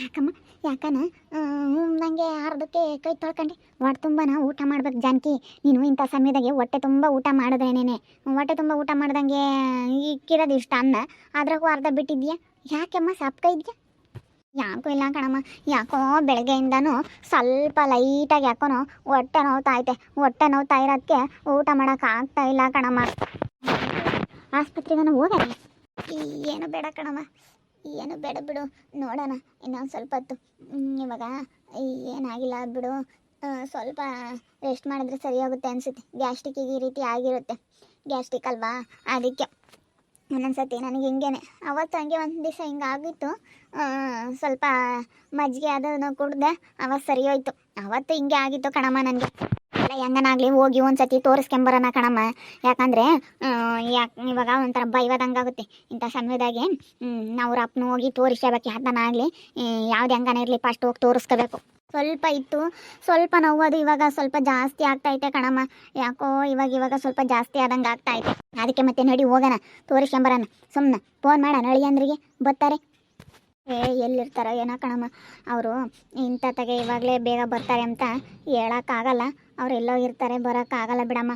ಯಾಕಮ್ಮ ಯಾಕನ? ನನಗೆ ಅರ್ಧಕ್ಕೆ ಕೈ ತೊಳ್ಕೊಂಡು. ಹೊಟ್ಟೆ ತುಂಬನ ಊಟ ಮಾಡ್ಬೇಕು ಜಾನಕಿ. ನೀನು ಇಂಥ ಸಮಯದಾಗೆ ಹೊಟ್ಟೆ ತುಂಬ ಊಟ ಮಾಡಿದ್ರೇನೇನೆ. ಹೊಟ್ಟೆ ತುಂಬ ಊಟ ಮಾಡ್ದಂಗೆ ಇಕ್ಕಿರೋದು ಇಷ್ಟ ಅನ್ನ ಅದ್ರಾಗೂ ಅರ್ಧ ಬಿಟ್ಟಿದ್ಯಾ? ಯಾಕೆಮ್ಮ, ಸಪ್ಕ ಇದ್ಯಾ? ಯಾಕೋ ಇಲ್ಲ ಕಣಮ್ಮ, ಯಾಕೋ ಬೆಳಗ್ಗೆಯಿಂದನೂ ಸ್ವಲ್ಪ ಲೈಟಾಗಿ ಯಾಕೋನೋ ಹೊಟ್ಟೆ ನೋವ್ತಾ ಐತೆ. ಹೊಟ್ಟೆ ನೋವ್ತಾ ಇರೋದಕ್ಕೆ ಊಟ ಮಾಡೋಕೆ ಆಗ್ತಾ ಇಲ್ಲ ಕಣಮ್ಮ. ಆಸ್ಪತ್ರೆಗೆ ಹೋಗಲ್ಲ. ಏನು ಬೇಡ ಕಣಮ್ಮ. ಏನು ಬೇಡ ಬಿಡು, ನೋಡೋಣ, ಇನ್ನೊಂದು ಸ್ವಲ್ಪ ಹೊತ್ತು. ಇವಾಗ ಏನಾಗಿಲ್ಲ ಬಿಡು. ಸ್ವಲ್ಪ ರೆಸ್ಟ್ ಮಾಡಿದ್ರೆ ಸರಿ ಹೋಗುತ್ತೆ ಅನಿಸುತ್ತೆ. ಗ್ಯಾಸ್ಟ್ರಿಕ್ಕಿಗೆ ಈ ರೀತಿ ಆಗಿರುತ್ತೆ. ಗ್ಯಾಸ್ಟ್ರಿಕ್ ಅಲ್ವಾ? ಅದಕ್ಕೆ ಒಂದೊಂದ್ಸತಿ ನನಗೆ ಹಿಂಗೇನೆ. ಅವತ್ತು ಹಂಗೆ ಒಂದು ದಿವಸ ಹಿಂಗೆ ಆಗಿತ್ತು. ಸ್ವಲ್ಪ ಮಜ್ಜಿಗೆ ಅದನ್ನು ಕುಡ್ದೆ ಅವತ್ತು ಸರಿ ಹೋಯ್ತು. ಅವತ್ತು ಹಿಂಗೆ ಆಗಿತ್ತು ಕಣಮ್ಮ ನನಗೆ. ಎಲ್ಲ ಹೆಂಗನಾಗ್ಲಿ ಹೋಗಿ ಒಂದ್ಸತಿ ತೋರಿಸ್ಕೊಂಬರೋಣ ಕಣಮ್ಮ. ಯಾಕಂದರೆ ಯಾಕೆ ಇವಾಗ ಒಂಥರ ಬೈವದಂಗಾಗುತ್ತೆ ಇಂಥ ಸಮಯದಾಗೆ ನಾವು ಅಪ್ಪನ ಹೋಗಿ ತೋರಿಸ್ಕೋಬೇಕು ಯಾತನಾಗಲಿ ಯಾವ್ದು ಹೆಂಗನ ಇರಲಿ ಫಸ್ಟ್ ಹೋಗಿ ತೋರಿಸ್ಕೋಬೇಕು ಸ್ವಲ್ಪ ಇತ್ತು. ಸ್ವಲ್ಪ ನೋವು ಇವಾಗ ಸ್ವಲ್ಪ ಜಾಸ್ತಿ ಆಗ್ತೈತೆ ಕಣಮ್ಮ. ಯಾಕೋ ಇವಾಗ ಇವಾಗ ಸ್ವಲ್ಪ ಜಾಸ್ತಿ ಆದಂಗೆ ಆಗ್ತೈತೆ ಅದಕ್ಕೆ ಮತ್ತೆ ನಡಿ ಹೋಗೋಣ ತೋರಿಸ್ಕೊಂಬರೋಣ ಸುಮ್ಮನೆ ಫೋನ್ ಮಾಡೋಣ ಅಳಿಯಂದ್ರಿಗೆ ಬರ್ತಾರೆ. ಏ, ಎಲ್ಲಿರ್ತಾರೋ ಏನೋ ಕಣಮ್ಮ. ಅವರು, ಇಂಥ ತಗೆ ಇವಾಗಲೇ ಬೇಗ ಬರ್ತಾರೆ ಅಂತ ಹೇಳೋಕ್ಕಾಗಲ್ಲ. ಅವ್ರು ಎಲ್ಲೋ ಇರ್ತಾರೆ, ಬರೋಕ್ಕಾಗಲ್ಲ ಬಿಡಮ್ಮ.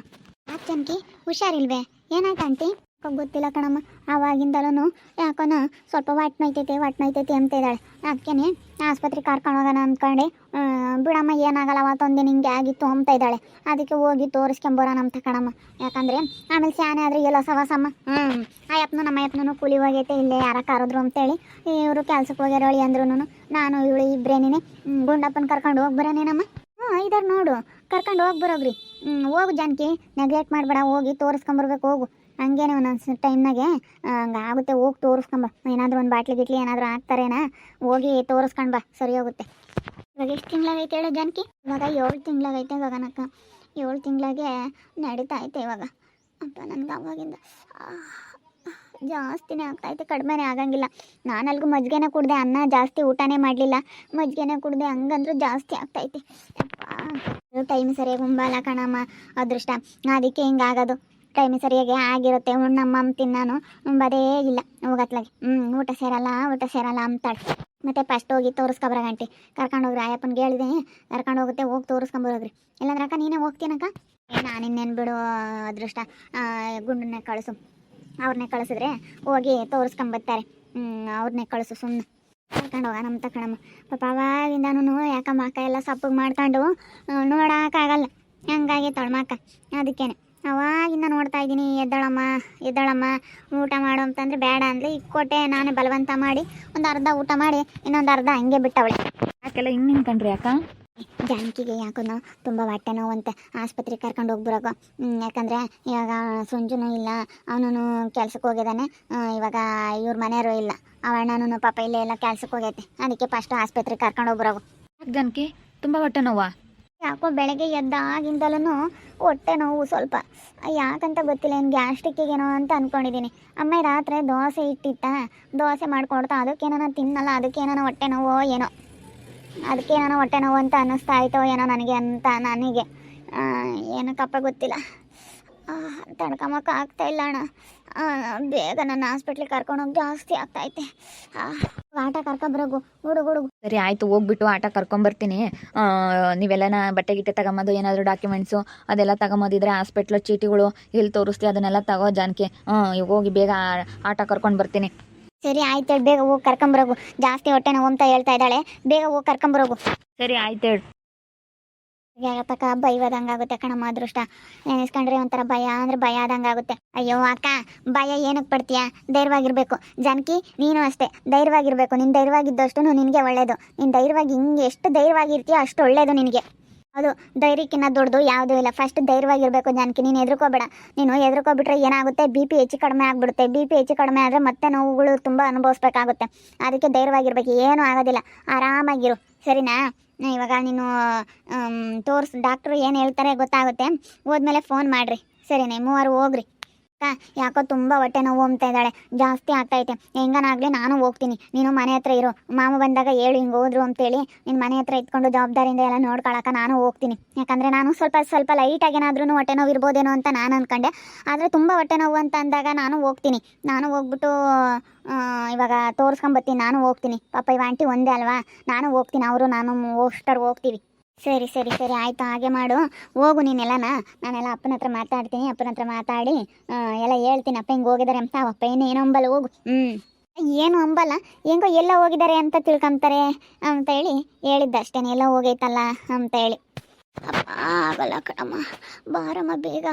ಯಾಕೆ ಜನಕಿ ಹುಷಾರಿಲ್ವೇ? ಏನಾಯ್ತು, ಆಂಟಿ? ಗೊತ್ತಿಲ್ಲ ಕಣಮ್ಮ. ಆವಾಗಿಂದಲೂ ಯಾಕೋನ ಸ್ವಲ್ಪ ವಾಟ್ ನೋಯ್ತೈತಿ ವಾಟ್ ನೋಯ್ತೈತಿ ಅಂತ ಇದ್ದಾಳೆ. ಅದಕ್ಕೇನೆ ಆಸ್ಪತ್ರೆಗೆ ಕರ್ಕೊಂಡು ಹೋಗೋಣ ಅಂದ್ಕೊಂಡೆ ಬಿಡಮ್ಮ ಏನಾಗಲ್ಲ ಅವತ್ತೊಂದಿನ ಹಿಂಗೆ ಆಗಿತ್ತು ಅಂತ ಇದ್ದಾಳೆ. ಅದಕ್ಕೆ ಹೋಗಿ ತೋರಿಸ್ಕೊಂಬರೋಣ ಅಂತ ಕಣಮ್ಮ. ಯಾಕಂದರೆ ಆಮೇಲೆ ಸ್ಯಾನೆ ಆದರೆ ಎಲ್ಲ ಸವಾಸಮ್ಮ. ಹ್ಞೂ ಆ ನಮ್ಮ ಯಪ್ನು ಕೂಲಿ ಹೋಗೈತೆ, ಇಲ್ಲೇ ಯಾರ ಕರೆದ್ರು ಅಂತೇಳಿ. ಇವರು ಕೆಲ್ಸಕ್ಕೆ ಹೋಗ್ಯಾರ ಅಂದ್ರೂ ನಾನು, ಇವಳು ಇಬ್ಬರೇನೇ ಗುಂಡಪ್ಪನ ಕರ್ಕೊಂಡು ಹೋಗಿ ಬರೋನೇನಮ್ಮ ಹ್ಞೂ ಇದಾರೆ ನೋಡು. ಕರ್ಕೊಂಡು ಹೋಗಿ ಬರೋಗ್ರಿ. ಹೋಗು ಜಾನಕಿ. ನೆಗ್ಲೆಕ್ಟ್ ಮಾಡಬೇಡ, ಹೋಗಿ ತೋರಿಸ್ಕೊಂಬರ್ಬೇಕು, ಹೋಗು. ಹಂಗೇನೆ ಒಂದೊಂದು ಟೈಮ್ನಾಗೆ. ಹಂಗೆ ಆಗುತ್ತೆ, ಹೋಗಿ ತೋರಿಸ್ಕೊಂಬ. ಏನಾದರೂ ಒಂದು ಬಾಟ್ಲಿ ಗಿಟ್ಲಿ ಏನಾದರೂ ಹಾಕ್ತಾರೇನಾ? ಹೋಗಿ ತೋರಿಸ್ಕೊಂಡು ಬಾ, ಸರಿ ಹೋಗುತ್ತೆ. ಇವಾಗ ಎಷ್ಟು ತಿಂಗಳಾಗೈತೆ ಹೇಳು ಜಾನಕಿ? ಇವಾಗ ಏಳು ತಿಂಗಳಾಗೈತೆ ಗಗನಕ್ಕ ಏಳು ತಿಂಗಳಾಗೆ ನಡೀತಾ ಐತೆ ಇವಾಗ. ಅಪ್ಪ, ನನಗೆ ಅವಾಗಿಂದ ಜಾಸ್ತಿನೇ ಆಗ್ತಾಯಿತ್ತು ಕಡಿಮೆನೇ ಆಗಂಗಿಲ್ಲ. ನಾನು ಅಲ್ಗೂ ಮಜ್ಜಿಗೆನೇ ಕುಡ್ದೆ, ಅನ್ನ ಜಾಸ್ತಿ ಊಟನೇ ಮಾಡಲಿಲ್ಲ. ಮಜ್ಜಿಗೆನೇ ಕುಡ್ದೆ, ಹಂಗಂದ್ರೂ ಜಾಸ್ತಿ ಆಗ್ತೈತೆ ಟೈಮ್ ಸರಿಯಾಗಿ ಉಂಬಲ್ಲ ಕಣಮ್ಮ. ಅದೃಷ್ಟ. ಅದಕ್ಕೆ ಹಿಂಗಾಗೋದು. ಟೈಮ್ ಸರಿಯಾಗಿ ಆಗಿರುತ್ತೆ. ಉಣ್ಣಮ್ಮ ತಿನ್ನಾನು. ಉಂಬದೇ ಇಲ್ಲ. ಹೋಗತ್ಲಾಗೆ. ಹ್ಞೂ ಊಟ ಸೇರಲ್ಲ ಊಟ ಸೇರಲ್ಲ ಅಂತಾಳೆ. ಮತ್ತೆ ಫಸ್ಟ್ ಹೋಗಿ ತೋರಿಸ್ಕೊಬ್ರ ಗಂಟೆ. ಕರ್ಕೊಂಡು ಹೋಗ್ರಿ ಆಯಪ್ಪನಿಗೆ ಹೇಳಿದೆ. ಕರ್ಕೊಂಡು ಹೋಗುತ್ತೆ, ಹೋಗಿ ತೋರಿಸ್ಕೊಂಬರೋಗ್ರಿ ಇಲ್ಲಾಂದ್ರೆ ಅಕ್ಕ, ನೀನೇ ಹೋಗ್ತೀನಕ್ಕ? ನಾನು ಇನ್ನೇನು ಬಿಡು, ಅದೃಷ್ಟ. ಗುಂಡನ್ನೇ ಕಳಿಸು. ಅವ್ರನ್ನೇ ಕಳಿಸಿದ್ರೆ ಹೋಗಿ ತೋರಿಸ್ಕೊಂಬರ್ತಾರೆ ಅವ್ರನ್ನೇ ಕಳಿಸು ಸುಮ್ಮನೆ ಕರ್ಕೊಂಡು ಹೋಗ ನಮ್ಮ ತಕಣಮ್ಮ ಪಾಪ ಅವಾಗಿಂದನೂ ಯಾಕಮ್ಮ ಅಕ್ಕ ಎಲ್ಲ ಸಪ್ಪಗೆ ಮಾಡ್ಕೊಂಡು ನೋಡೋಕ್ಕಾಗಲ್ಲ. ಹಂಗಾಗಿ ತೊಳ್ಮಕ್ಕ ಅದಕ್ಕೇನೆ. ಅವಾಗಿಂದ ನೋಡ್ತಾ ಇದ್ದೀನಿ, ಎದ್ದಳಮ್ಮ ಎದ್ದಳಮ್ಮ, ಊಟ ಮಾಡು ಅಂತಂದ್ರೆ ಬೇಡ ಅಂದ್ಲಿ. ಕೊಟ್ಟೆ, ನಾನೇ ಬಲವಂತ ಮಾಡಿ ಒಂದು ಅರ್ಧ ಊಟ ಮಾಡಿ, ಇನ್ನೊಂದು ಅರ್ಧ ಹಂಗೆ ಬಿಟ್ಟವಳೆ. ಯಾಕೆಲ್ಲ ಹಿಂಗೆ ನಿಂತ್ಕೊಂಡ್ರಿ ಅಕ್ಕ? ಜಾನಕಿಗೆ ಯಾಕೋ ತುಂಬ ಹೊಟ್ಟೆ ಅಂತ ಆಸ್ಪತ್ರೆಗೆ ಕರ್ಕೊಂಡು ಹೋಗ್ಬಿಡೋಕು. ಯಾಕಂದರೆ ಇವಾಗ ಸುಂಜುನೂ ಇಲ್ಲ ಅವನು ಕೆಲ್ಸಕ್ಕೆ ಹೋಗಿದ್ದಾನೆ ಇವಾಗ ಇವ್ರ ಮನೆಯವರು ಇಲ್ಲ. ಅವ ಅಣ್ಣನೂ ಪಾಪ ಇಲ್ಲೇ ಎಲ್ಲ ಕೆಲ್ಸಕ್ಕೆ ಹೋಗೈತೆ. ಅದಕ್ಕೆ ಫಸ್ಟ್ ಆಸ್ಪತ್ರೆಗೆ ಕರ್ಕೊಂಡು ಹೋಗ್ಬಿಡೋಗು ಜಾನಕಿ ಜನಕಿ ತುಂಬ ಹೊಟ್ಟೆ ನೋವಾ ಯಾಕೋ ಬೆಳಗ್ಗೆ ಎದ್ದಾಗಿಂದಲೂ ಹೊಟ್ಟೆ ನೋವು ಸ್ವಲ್ಪ. ಯಾಕಂತ ಗೊತ್ತಿಲ್ಲ ಏನು ಗ್ಯಾಸ್ಟ್ರಿಕ್ಕಿಗೇನೋ ಅಂತ ಅಂದ್ಕೊಂಡಿದ್ದೀನಿ ಅಮ್ಮ ರಾತ್ರಿ ದೋಸೆ ಇಟ್ಟಿತ್ತ ದೋಸೆ ಮಾಡ್ಕೊಡ್ತಾ ಅದಕ್ಕೇನೋ ತಿನ್ನಲ್ಲ ಅದಕ್ಕೇನೋ ಹೊಟ್ಟೆ ನೋವೋ ಏನೋ. ಅದಕ್ಕೇನೋ ಹೊಟ್ಟೆ ನೋವು ಅಂತ ಅನ್ನಿಸ್ತಾ ಆಯ್ತೋ ಏನೋ ನನಗೆ ಅಂತ ನನಗೆ. ಏನು ಏನಕ್ಕಪ್ಪ ಗೊತ್ತಿಲ್ಲ. ತಡ್ಕೊಂಬಕ್ಕೆ ಆಗ್ತಾ ಇಲ್ಲ ಅಣ್ಣ. ಬೇಗ ನನ್ನ ಹಾಸ್ಪಿಟ್ಲಿಗೆ ಕರ್ಕೊಂಡೋಗಿ ಜಾಸ್ತಿ ಆಗ್ತೈತೆ ಆಟ ಕರ್ಕೊಂಬರೋಗು ಹುಡುಗ ಹುಡುಗ. ಸರಿ, ಆಯಿತು, ಹೋಗ್ಬಿಟ್ಟು ಆಟ ಕರ್ಕೊಂಬರ್ತೀನಿ ನೀವೆಲ್ಲ ನೀವೆಲ್ಲನ ಬಟ್ಟೆ ಗಿಟ್ಟೆ ತಗೊಂಬೋದು ಏನಾದರೂ ಡಾಕ್ಯುಮೆಂಟ್ಸು ಅದೆಲ್ಲ ತಗೊಂಬೋದಿದ್ರೆ ಹಾಸ್ಪಿಟ್ಲು ಚೀಟಿಗಳು, ಇಲ್ಲಿ ತೋರಿಸ್ತೀವಿ, ಅದನ್ನೆಲ್ಲ ತಗೋ ಜಾನಕಿ. ಹೋಗಿ ಬೇಗ ಆಟ ಕರ್ಕೊಂಡು ಬರ್ತೀನಿ. ಸರಿ ಆಯ್ತು ಹೇಳಿ ಬೇಗ ಹೋಗಿ ಕರ್ಕೊಂಬರೋಗು ಜಾಸ್ತಿ ಹೊಟ್ಟೆ ನೋವು ಅಂತ ಹೇಳ್ತಾ ಇದ್ದಾಳೆ. ಬೇಗ ಹೋಗಿ ಕರ್ಕೊಂಬರೋಗು ಸರಿ ಆಯ್ತು ಹೇಳು. ಯಾಕಪ್ಪ ಇವಾಗ ಆಗುತ್ತೆ ಕಣಮ್ಮ ಅದೃಷ್ಟ. ನೆನೆಸ್ಕೊಂಡ್ರೆ ಒಂಥರ ಭಯ ಅಂದ್ರೆ ಭಯ ಆದಂಗಾಗುತ್ತೆ ಅಯ್ಯೋ ಅಕ್ಕ ಭಯ ಏನಕ್ಕೆ ಪಡ್ತೀಯ? ಧೈರ್ಯವಾಗಿರ್ಬೇಕು. ಜಾನಕಿ ನೀನು ಅಷ್ಟೇ. ಧೈರ್ಯವಾಗಿರ್ಬೇಕು. ನಿನ್ನ ಧೈರ್ಯವಾಗಿದ್ದಷ್ಟು ನಿನಗೆ ಒಳ್ಳೇದು. ನೀನು ಧೈರ್ಯವಾಗಿ ಹಿಂಗೆ ಎಷ್ಟು ಧೈರ್ಯವಾಗಿರ್ತೀಯ ಅಷ್ಟು ಒಳ್ಳೇದು ನಿನಗೆ. ಅದು ಧೈರ್ಯಕ್ಕಿಂತ ದೊಡ್ಡದು ಯಾವುದೂ ಇಲ್ಲ. ಫಸ್ಟ್ ಧೈರ್ಯವಾಗಿರಬೇಕು ಜಾನಕಿ, ನೀನು ಹೆದರ್ಕೋಬೇಡ. ನೀನು ಹೆದರ್ಕೋಬಿಟ್ರೆ ಏನಾಗುತ್ತೆ? ಬಿ ಪಿ ಹೆಚ್ಚು ಕಡಿಮೆ ಆಗಿಬಿಡುತ್ತೆ. ಬಿ ಪಿ ಹೆಚ್ಚು ಕಡಿಮೆ ಆದರೆ ಮತ್ತೆ ನೋವುಗಳು ತುಂಬ ಅನುಭವಿಸ್ಬೇಕಾಗುತ್ತೆ. ಅದಕ್ಕೆ ಧೈರ್ಯವಾಗಿರ್ಬೇಕು. ಏನೂ ಆಗೋದಿಲ್ಲ. ಆರಾಮಾಗಿರು. ಸರಿನಾ? ಇವಾಗ ನೀನು ತೋರಿಸ್ ಡಾಕ್ಟ್ರು ಏನು ಹೇಳ್ತಾರೆ ಗೊತ್ತಾಗುತ್ತೆ? ಹೋದ್ಮೇಲೆ ಫೋನ್ ಮಾಡಿರಿ. ಸರಿನೇ? ಮೂವರು ಹೋಗ್ರಿ. ಯಾಕೋ ತುಂಬ ಹೊಟ್ಟೆ ನೋವು ಅಂತ ಇದ್ದಾಳೆ. ಜಾಸ್ತಿ ಆಗ್ತೈತೆ ಹೆಂಗನಾಗ್ಲಿ ನಾನು ಹೋಗ್ತೀನಿ. ನೀನು ಮನೆ ಹತ್ರ ಇರು. ಮಾಮ ಬಂದಾಗ ಹೇಳು ಹಿಂಗೆ ಹೋದ್ರು ಅಂತೇಳಿ. ನಿನ್ನ ಮನೆ ಹತ್ರ ಇಟ್ಕೊಂಡು ಜವಾಬ್ದಾರಿಯಿಂದ ಎಲ್ಲ ನೋಡ್ಕೊಳಕ ನಾನು ಹೋಗ್ತೀನಿ. ಯಾಕಂದರೆ ನಾನು ಸ್ವಲ್ಪ ಸ್ವಲ್ಪ ಲೈಟಾಗಿ ಏನಾದ್ರೂ ಹೊಟ್ಟೆ ನೋವು ಇರ್ಬೋದೇನೋ ಅಂತ ನಾನು ಅಂದ್ಕೊಂಡೆ ಆದರೆ ತುಂಬ ಹೊಟ್ಟೆ ನೋವು ಅಂತ ಅಂದಾಗ ನಾನು ಹೋಗ್ತೀನಿ. ನಾನು ಹೋಗ್ಬಿಟ್ಟು ಇವಾಗ ತೋರಿಸ್ಕೊಂಬತ್ತೀನಿ ನಾನು ಹೋಗ್ತೀನಿ. ಪಾಪ ಇವ ಆಂಟಿ ಒಂದೇ ಅಲ್ವಾ? ನಾನು ಹೋಗ್ತೀನಿ. ಅವರು ನಾನು ಹೋಸ್ಟರ್ ಹೋಗ್ತೀವಿ. ಸರಿ ಸರಿ ಸರಿ, ಆಯಿತು, ಹಾಗೆ ಮಾಡು. ಹೋಗು ನೀನೆಲ್ಲನ. ನಾನೆಲ್ಲ ಅಪ್ಪನ ಹತ್ರ ಮಾತಾಡ್ತೀನಿ, ಅಪ್ಪನ ಹತ್ರ ಮಾತಾಡಿ. ಎಲ್ಲ ಹೇಳ್ತೀನಿ. ಅಪ್ಪ ಹಿಂಗೆ ಹೋಗಿದ್ದಾರೆ ಅಂತ. ಅಪ್ಪ ಏನು ಏನೋ ಅಂಬಲ್ಲ? ಹೋಗು. ಹ್ಞೂ ಏನು ಅಂಬಲ್ಲ? ಹೆಂಗೋ ಎಲ್ಲ ಹೋಗಿದ್ದಾರೆ ಅಂತ ತಿಳ್ಕೊಂತಾರೆ ಅಂತ ಹೇಳಿ ಹೇಳಿದ್ದ ಅಷ್ಟೇನೆ ಎಲ್ಲ ಹೋಗೈತಲ್ಲ ಅಂತ ಹೇಳಿ. ಅಪ್ಪ, ಆಗಲ್ಲ ಕಣಮ್ಮ. ಬಾರಮ್ಮ, ಬೇಗ.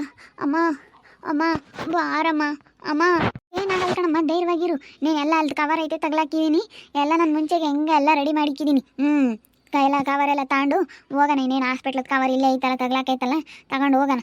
ಅಮ್ಮ ಅಮ್ಮ, ಬಾರಮ್ಮ. ಅಮ್ಮ, ಏನಾಗಲ್ಲ ಕಣಮ್ಮ. ಧೈರ್ಯವಾಗಿರು. ನೀನು ಎಲ್ಲ ಅಲ್ಲಿ ಕವರ್ ಐತೆ, ತಗ್ಲಾಕಿದ್ದೀನಿ. ಎಲ್ಲ ನಾನು ಮುಂಚೆಗೆ ಹೆಂಗೆ ಎಲ್ಲ ರೆಡಿ ಮಾಡಿಕ್ಕಿದ್ದೀನಿ. ಹ್ಞೂ ಎಲ್ಲ ಕವರ್ ಎಲ್ಲ ತಗೊಂಡು ಹೋಗೋಣ, ಇನ್ನೇನು ಹಾಸ್ಪಿಟ್ಲದ ಕವರ್ ಇಲ್ಲೇ ಐತಲ್ಲ ತಗ್ಲಾಕೈತಲ್ಲ ತಗೊಂಡು ಹೋಗೋಣ.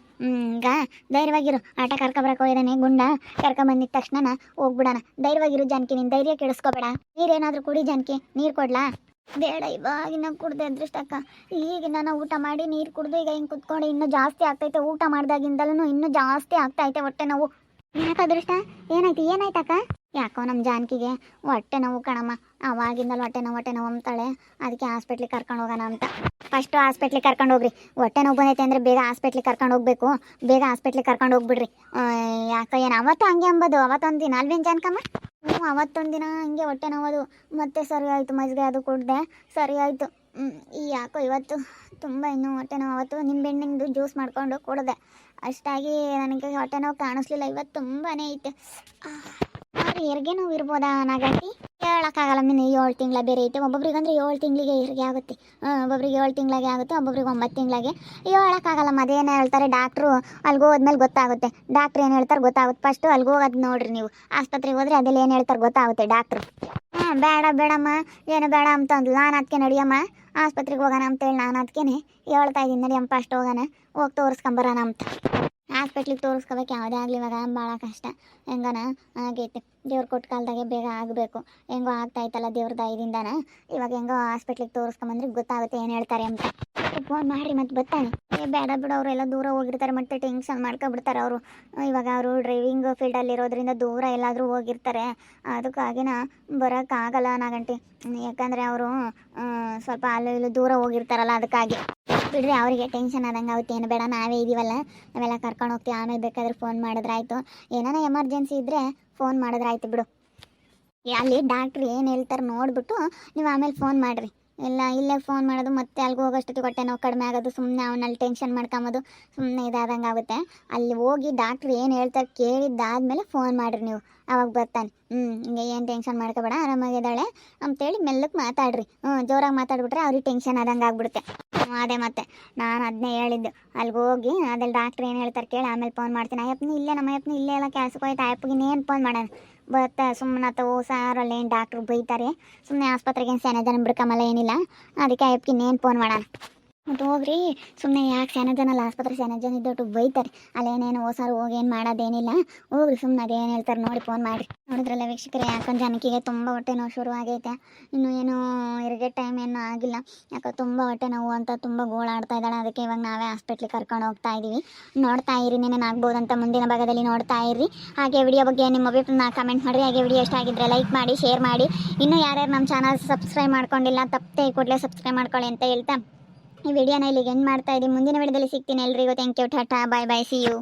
ಈಗ ಧೈರ್ಯವಾಗಿರು. ಆಟ ಕರ್ಕೊಬರಕ್ಕೆ ಹೋಗಿದ್ದಾನೆ ಗುಂಡ, ಕರ್ಕೊಂಬಂದಿದ ತಕ್ಷಣ ಹೋಗ್ಬಿಡೋಣ. ಧೈರ್ಯವಾಗಿರು ಜಾನಕಿ, ನೀನು ಧೈರ್ಯ ಕೆಡಿಸ್ಕೋಬೇಡ. ನೀರೇನಾದರೂ ಕುಡಿ ಜಾನಕಿ, ನೀರು ಕೊಡ್ಲಾ? ಬೇಡ ಇವಾಗಿನ ಕುಡ್ದೆ ಅದೃಷ್ಟಕ್ಕ. ಈಗ ನಾನು ಊಟ ಮಾಡಿ ನೀರು ಕುಡ್ದು ಈಗ ಹಿಂಗೆ ಕುತ್ಕೊಂಡು ಇನ್ನೂ ಜಾಸ್ತಿ ಆಗ್ತೈತೆ. ಊಟ ಮಾಡ್ದಾಗಿಂದಲೂ ಇನ್ನೂ ಜಾಸ್ತಿ ಆಗ್ತಾ ಐತೆ ಹೊಟ್ಟೆ ನೋವು. ಯಾಕೆ ಅದೃಷ್ಟ? ಏನಾಯ್ತು, ಏನಾಯ್ತಕ್ಕ? ಯಾಕೋ ನಮ್ಮ ಜಾನಕಿಗೆ ಹೊಟ್ಟೆ ನೋವು ಕಣಮ್ಮ. ಅವಾಗಿಂದಲೂ ಹೊಟ್ಟೆ ನೋವು ಹೊಟ್ಟೆ ನೋವು ಅಂತಾಳೆ. ಅದಕ್ಕೆ ಹಾಸ್ಪಿಟ್ಲಿಗೆ ಕರ್ಕೊಂಡು ಹೋಗೋಣ ಅಂತ. ಫಸ್ಟು ಹಾಸ್ಪಿಟ್ಲಿಗೆ ಕರ್ಕೊಂಡು ಹೋಗ್ರಿ. ಹೊಟ್ಟೆ ನೋವು ಬಂದೈತೆ ಅಂದರೆ ಬೇಗ ಹಾಸ್ಪಿಟ್ಲಿಗೆ ಕರ್ಕೊಂಡು ಹೋಗ್ಬೇಕು. ಬೇಗ ಹಾಸ್ಪಿಟ್ಲಿಗೆ ಕರ್ಕೊಂಡು ಹೋಗ್ಬಿಡ್ರಿ. ಯಾಕೋ ಏನು, ಅವತ್ತು ಹಂಗೆ ಅಂಬೋದು. ಅವತ್ತೊಂದು ದಿನ ಅಲ್ವೇನು ಜಾನಕಮ್ಮ? ಹ್ಞೂ ಅವತ್ತೊಂದು ದಿನ ಹಂಗೆ ಹೊಟ್ಟೆ ನೋವೋದು ಮತ್ತೆ ಸರಿ ಆಯಿತು, ಮಜ್ಜಿಗೆ ಅದು ಕೊಡದೆ. ಸರಿ ಆಯಿತು. ಯಾಕೋ ಇವತ್ತು ತುಂಬ ಇನ್ನೂ ಹೊಟ್ಟೆ ನೋವು. ಅವತ್ತು ನಿಂಬೆಹಣ್ಣಿಂದು ಜ್ಯೂಸ್ ಮಾಡಿಕೊಂಡು ಕೊಡದೆ. ಅಷ್ಟಾಗಿ ನನಗೆ ಹೊಟ್ಟೆ ನೋವು ಕಾಣಿಸ್ಲಿಲ್ಲ. ಇವತ್ತು ತುಂಬಾ ಐತೆ. ಅವ್ರು ಹೆರಿಗೆ ನೋವು ಇರ್ಬೋದಾ ನಾಗಂಟಿ? ಹೇಳೋಕ್ಕಾಗಲ್ಲ ಮಿನಿ ಏಳು ತಿಂಗಳ ಬೇರೆ ಐತೆ. ಒಬ್ಬೊಬ್ರಿಗೆ ಅಂದರೆ ಏಳು ತಿಂಗಳಿಗೆ ಹೆರಿಗೆ ಆಗುತ್ತೆ. ಒಬ್ಬೊಬ್ರಿಗೆ ಏಳು ತಿಂಗಳಿಗೆ ಆಗುತ್ತೆ, ಒಬ್ಬೊಬ್ರಿಗೆ ಒಂಬತ್ತು ತಿಂಗಳಿಗೆ. ಹೇಳೋಕ್ಕಾಗಲ್ಲ ಅದೇನು ಹೇಳ್ತಾರೆ ಡಾಕ್ಟ್ರು ಅಲ್ಲಿಗೆ ಹೋದ್ಮೇಲೆ ಗೊತ್ತಾಗುತ್ತೆ. ಡಾಕ್ಟ್ರ್ ಏನು ಹೇಳ್ತಾರೆ ಗೊತ್ತಾಗುತ್ತೆ. ಫಸ್ಟ್ ಅಲ್ಲಿಗೆ ಹೋಗೋದು ನೋಡ್ರಿ ನೀವು. ಆಸ್ಪತ್ರೆಗೆ ಹೋದ್ರೆ ಅದೆಲ್ಲ ಏನು ಹೇಳ್ತಾರೆ ಗೊತ್ತಾಗುತ್ತೆ ಡಾಕ್ಟ್ರು. ಹಾಂ, ಬೇಡ, ಬೇಡಮ್ಮ. ಏನು ಬೇಡ ಅಂತ ಅಂದ್ಲು. ನಾನು ಅದಕ್ಕೆ ನಡಿಯಮ್ಮ. ಆಸ್ಪತ್ರೆಗೆ ಹೋಗೋಣ ಅಂತೇಳಿ ನಾನು ಅದಕ್ಕೇನೆ ಹೇಳ್ತಾ ಇದ್ದೀನಿ ನಡಿಯಮ್ಮ ಫಸ್ಟ್ ಹೋಗೋಣ. ಹೋಗಿ ತೋರಿಸ್ಕೊಂಬರೋಣ ಅಂತ. ಹಾಸ್ಪಿಟ್ಲಿಗೆ ತೋರಿಸ್ಕೋಬೇಕು, ಯಾವುದೇ ಆಗಲಿ ಇವಾಗ ಭಾಳ ಕಷ್ಟ. ಹೆಂಗನ? ಆಗೈತೆ ದೇವ್ರು ಕೊಟ್ಟ ಕಾಲದಾಗೆ ಬೇಗ ಆಗಬೇಕು. ಹೆಂಗೋ ಆಗ್ತಾಯ್ತಲ್ಲ ದೇವ್ರ ದಯದಿಂದನ? ಇವಾಗ ಹೆಂಗೋ ಹಾಸ್ಪಿಟ್ಲಿಗೆ ತೋರಿಸ್ಕೊಂಬಂದ್ರೆ ಗೊತ್ತಾಗುತ್ತೆ ಏನು ಹೇಳ್ತಾರೆ ಅಂತ. ಫೋನ್ ಮಾಡಿರಿ ಮತ್ತೆ ಬರ್ತಾನೆ. ಏ, ಬೇಡ ಬಿಡು, ಅವರೆಲ್ಲ ದೂರ ಹೋಗಿರ್ತಾರೆ, ಮತ್ತೆ ಟೆನ್ಷನ್ ಮಾಡ್ಕೊಬಿಡ್ತಾರೆ ಅವರು. ಇವಾಗ ಅವರು ಡ್ರೈವಿಂಗ್ ಫೀಲ್ಡಲ್ಲಿ ಇರೋದ್ರಿಂದ ದೂರ ಎಲ್ಲಾದರೂ ಹೋಗಿರ್ತಾರೆ. ಅದಕ್ಕಾಗಿನ ಬರೋಕ್ಕಾಗಲ್ಲ ನಾಗಂಟಿ ಯಾಕಂದರೆ ಅವರು ಸ್ವಲ್ಪ ಅಲ್ಲೂ ಇಲ್ಲೂ ದೂರ ಹೋಗಿರ್ತಾರಲ್ಲ ಅದಕ್ಕಾಗಿ. ಬಿಡ್ರಿ ಅವರಿಗೆ ಟೆನ್ಷನ್ ಆದಂಗೆ ಆಗುತ್ತೆ. ಏನು ಬೇಡ ನಾವೇ ಇದೀವಲ್ಲ. ನಾವೆಲ್ಲ ಕರ್ಕೊಂಡು ಹೋಗ್ತೀವಿ. ಆಮೇಲೆ ಬೇಕಾದ್ರೆ ಫೋನ್ ಮಾಡಿದ್ರಾಯ್ತು ಏನಾನ ಎಮರ್ಜೆನ್ಸಿ ಇದ್ದರೆ ಫೋನ್ ಮಾಡಿದ್ರಾಯ್ತು ಬಿಡು. ಏ, ಅಲ್ಲಿ ಡಾಕ್ಟ್ರ್ ಏನು ಹೇಳ್ತಾರೆ ನೋಡ್ಬಿಟ್ಟು ನೀವು ಆಮೇಲೆ ಫೋನ್ ಮಾಡಿರಿ. ಇಲ್ಲ ಇಲ್ಲೇ ಫೋನ್ ಮಾಡೋದು, ಮತ್ತೆ ಅಲ್ಲಿಗೆ ಹೋಗೋಷ್ಟೊತ್ತಿಗೆ ಹೊಟ್ಟೆ ನೋವು ಕಡಿಮೆ ಆಗೋದು ಸುಮ್ಮನೆ ಅವನಲ್ಲಿ ಟೆನ್ಷನ್ ಮಾಡ್ಕೊಂಬೋದು ಸುಮ್ಮನೆ ಇದಾದಂಗೆ ಆಗುತ್ತೆ. ಅಲ್ಲಿ ಹೋಗಿ ಡಾಕ್ಟ್ರ್ ಏನು ಹೇಳ್ತಾರೆ ಕೇಳಿದ್ದಾದ್ಮೇಲೆ ಫೋನ್ ಮಾಡಿರಿ ನೀವು. ಅವಾಗ ಬರ್ತಾನೆ. ಹ್ಞೂ ಹಿಂಗೆ ಏನು ಟೆನ್ಷನ್ ಮಾಡ್ಕೋಬೇಡ ಆರಾಮಾಗಿದ್ದಾಳೆ ಅಂತೇಳಿ ಮೆಲ್ಲಕ್ಕೆ ಮಾತಾಡ್ರಿ. ಹ್ಞೂ ಜೋರಾಗಿ ಮಾತಾಡ್ಬಿಟ್ರೆ ಅವ್ರಿಗೆ ಟೆನ್ಷನ್ ಆದಂಗೆ ಆಗ್ಬಿಡುತ್ತೆ. ಅದೇ ಮತ್ತೆ. ನಾನು ಅದನ್ನೇ ಹೇಳಿದ್ದು. ಅಲ್ಲಿಗೆ ಹೋಗಿ, ಅದ್ರಲ್ಲಿ ಡಾಕ್ಟ್ರ್ ಏನು ಹೇಳ್ತಾರೆ ಕೇಳಿ, ಆಮೇಲೆ ಫೋನ್ ಮಾಡ್ತೀನಿ. ಅಯ್ಯಪ್ಪನ ಇಲ್ಲೇ ನಮ್ಮ ಅಯ್ಯಪ್ಪನ ಇಲ್ಲೇ ಎಲ್ಲ ಕೆಲಸಕ್ಕೆ ಹೋಯ್ತು ಅಯ್ಯಪ್ಪಗೆ ಇನ್ನೇನು ಫೋನ್ ಮಾಡೋಣ? ಬತ್ತ ಸುಮ್ಮನೆ ತಗೋ ಸಾರಲ್ಲಿ ಏನು ಡಾಕ್ಟ್ರು ಬೈತಾರೆ. ಸುಮ್ಮನೆ ಆಸ್ಪತ್ರೆಗೆ ಏನು ಸೆನೆ ಜನ ಬಿಡ್ಕೊಂಬಲ್ಲ ಏನಿಲ್ಲ. ಅದಕ್ಕೆ ಅಯ್ಯಪ್ಪಗೆ ಇನ್ನೇನು ಫೋನ್ ಮಾಡೋಣ. ಮತ್ತು ಹೋಗ್ರಿ. ಸುಮ್ಮನೆ ಯಾಕೆ ಸ್ಯಾನ ಜನ ಅಲ್ಲ, ಆಸ್ಪತ್ರೆ ಸ್ಯಾನ ಜನ ಇದ್ದೊಟ್ಟು ಬೈತಾರೆ. ಅಲ್ಲೇನೇನು ಓಸಾರು ಹೋಗಿ ಏನು ಮಾಡೋದೇನಿಲ್ಲ. ಹೋಗ್ರಿ ಸುಮ್ಮನೆ ಅದೇನು ಹೇಳ್ತಾರೆ ನೋಡಿ ಫೋನ್ ಮಾಡಿ. ನೋಡಿದ್ರಲ್ಲ ವೀಕ್ಷಕರೇ, ಯಾಕಂದ್ರೆ ಜನಕಿಗೆ ತುಂಬ ಹೊಟ್ಟೆ ನೋವು ಶುರು ಆಗೈತೆ. ಇನ್ನು ಏನು ಇರಗೆ ಟೈಮ್ ಏನೂ ಆಗಿಲ್ಲ. ಯಾಕೆ ತುಂಬ ಹೊಟ್ಟೆ ನೋವು ಅಂತ ತುಂಬ ಗೋಳಾಡ್ತಾ ಇದ್ದಾಳೆ. ಅದಕ್ಕೆ ಇವಾಗ ನಾವೇ ಹಾಸ್ಪಿಟ್ಲಿಗೆ ಕರ್ಕೊಂಡು ಹೋಗ್ತಾ ಇದ್ದೀವಿ ನೋಡ್ತಾ ಇರಿ ಏನೇನಾಗ್ಬೋದು ಅಂತ ಮುಂದಿನ ಭಾಗದಲ್ಲಿ ನೋಡ್ತಾ ಇರ್ರಿ ಹಾಗೆ ವಿಡಿಯೋ ಬಗ್ಗೆ ನಿಮ್ಮ ಅಭಿಪ್ರಾಯ ಕಮೆಂಟ್ ಮಾಡಿರಿ. ಹಾಗೆ ವಿಡಿಯೋ ಇಷ್ಟ ಆಗಿದ್ರೆ ಲೈಕ್ ಮಾಡಿ ಶೇರ್ ಮಾಡಿ. ಇನ್ನೂ ಯಾರ್ಯಾರು ನಮ್ಮ ಚಾನಲ್ ಸಬ್ಸ್ಕ್ರೈಬ್ ಮಾಡ್ಕೊಂಡಿಲ್ಲ, ತಪ್ಪದೆ ಕೂಡಲೇ ಸಬ್ಸ್ಕ್ರೈಬ್ ಮಾಡ್ಕೊಳ್ಳಿ ಅಂತ ಹೇಳ್ತಾ. ಈ ವಿಡಿಯೋನ ಇಲ್ಲಿಗೆ ಎಂಡ್ ಮಾಡ್ತಾ ಇದ್ದೀನಿ. ಮುಂದಿನ ವಿಡಿಯೋದಲ್ಲಿ ಸಿಗ್ತೀನಿ ಎಲ್ರಿಗೂ. Thank you tata bye bye see you